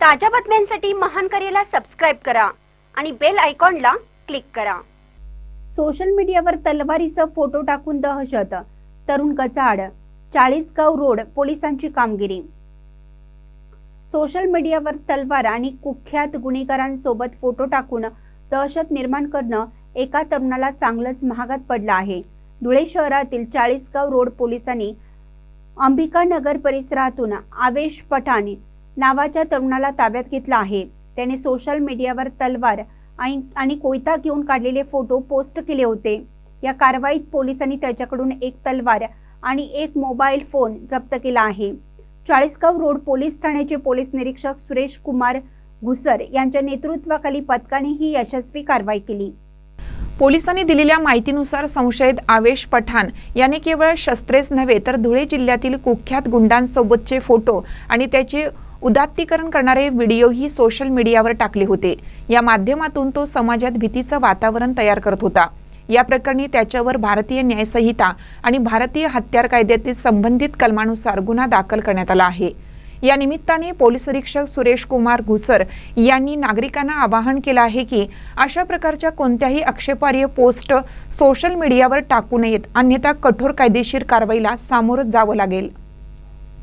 ताज्या बातम्यांसाठी महान करेला सबस्क्राईब करा आणि बेल आयकॉनला क्लिक करा. सोशल मीडियावर तलवारीचा फोटो टाकून दहशत तरुण कचाड चाळीसगाव रोड पोलिसांची कामगिरी. सोशल मीडियावर तलवार आणि कुख्यात गुन्हेगारांसोबत फोटो टाकून दहशत निर्माण करणं एका तरुणाला चांगलंच महागात पडलं आहे. धुळे शहरातील चाळीसगाव रोड पोलिसांनी अंबिका नगर परिसरातून आवेश पठाण नावाच्या तरुणाला ताब्यात घेतला आहे. त्याने सोशल मीडियावर तलवार आणि आणि कोयता घेऊन काढलेले फोटो पोस्ट केले होते. या कारवाईत पोलिसांनी त्याच्याकडून एक तलवार आणि एक मोबाईल फोन जप्त केला आहे. चाळीसगाव रोड पोलीस ठाण्याचे पोलीस निरीक्षक सुरेश कुमार घुसर यांच्या नेतृत्वाखाली पथकाने ही यशस्वी कारवाई केली. पोलिसांनी दिलेल्या माहितीनुसार संशयित आवेश पठाण याने केवळ शस्त्रेच नव्हे तर धुळे जिल्ह्यातील कुख्यात गुंडांसोबतचे फोटो आणि त्याचे उदात्तीकरण करणारे व्हिडिओही सोशल मीडियावर टाकले होते. या माध्यमातून तो समाजात भीतीचं वातावरण तयार करत होता. या प्रकरणी त्याच्यावर भारतीय न्यायसंहिता आणि भारतीय हत्यार कायद्यातील संबंधित कलमानुसार गुन्हा दाखल करण्यात आला आहे. या निमित्ताने पोलीस निरीक्षक सुरेश कुमार घुसर यांनी नागरिकांना आवाहन केलं आहे की अशा प्रकारच्या कोणत्याही आक्षेपार्ह पोस्ट सोशल मीडियावर टाकू नयेत. अन्यथा कठोर कायदेशीर कारवाईला सामोरं जावं लागेल.